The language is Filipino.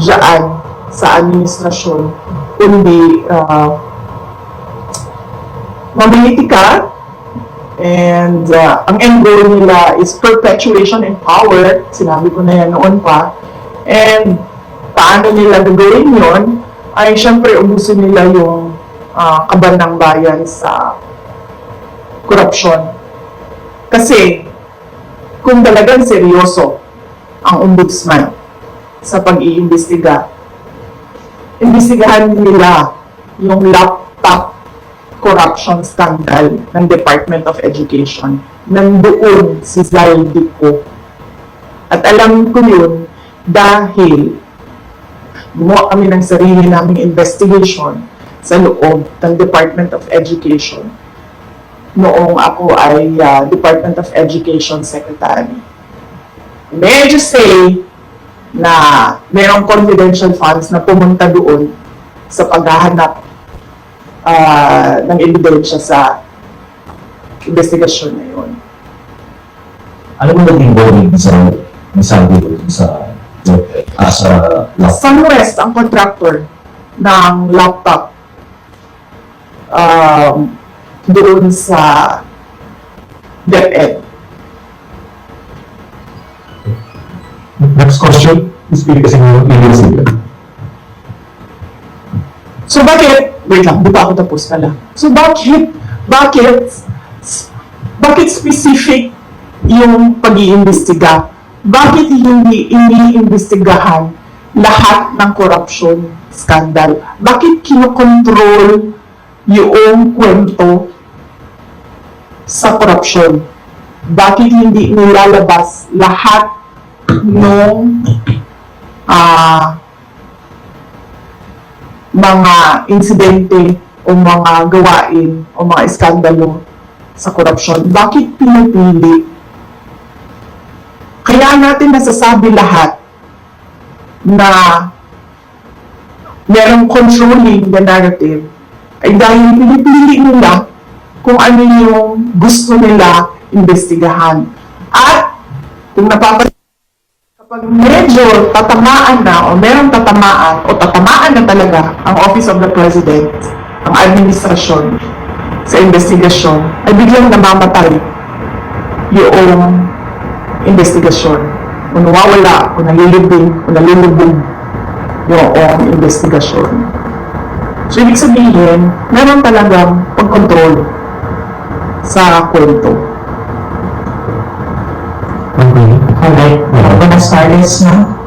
dyan sa administrasyon, kundi uh, mamiliti ka and uh, ang end goal nila is perpetuation in power. Sinabi ko na yan noon pa. And paano nila gagawin yon ay syempre ubusin nila yung uh, kaban ng bayan sa korupsyon. Kasi kung talagang seryoso ang ombudsman sa pag-iimbestiga, imbestigahan nila yung laptop corruption scandal ng Department of Education. Nandoon si Zaldico. At alam ko yun dahil gumawa kami ng sarili naming investigation sa loob ng Department of Education noong ako ay uh, Department of Education Secretary. Just say na mayroong confidential funds na pumunta doon sa paghahanap ah, ng ebidensya sa investigasyon na yun. Ano mo naging bonding sa nasabi ko sa ah, sa last Sunwest ang contractor ng laptop um, doon sa DepEd. Next question, speaker kasi ng legal singer. So bakit, wait lang, di pa ako tapos pala. So bakit, bakit, bakit specific yung pag-iimbestiga? Bakit hindi iniimbestigahan lahat ng corruption scandal? Bakit kinokontrol yung kwento sa corruption? Bakit hindi nilalabas lahat ng ah mga insidente o mga gawain o mga iskandalo sa korupsyon. Bakit pinipili? Kaya natin nasasabi lahat na merong controlling the narrative ay dahil pinipili nila kung ano yung gusto nila investigahan. At kung napapansin Kapag medyo tatamaan na o merong tatamaan o tatamaan na talaga ang Office of the President, ang administrasyon sa investigasyon, ay biglang namamatay yung investigasyon. Kung nawawala, kung nalilibing, kung nalilubog yung investigasyon. So, ibig sabihin, meron talagang pagkontrol sa kwento. Okay. Alright, silence now?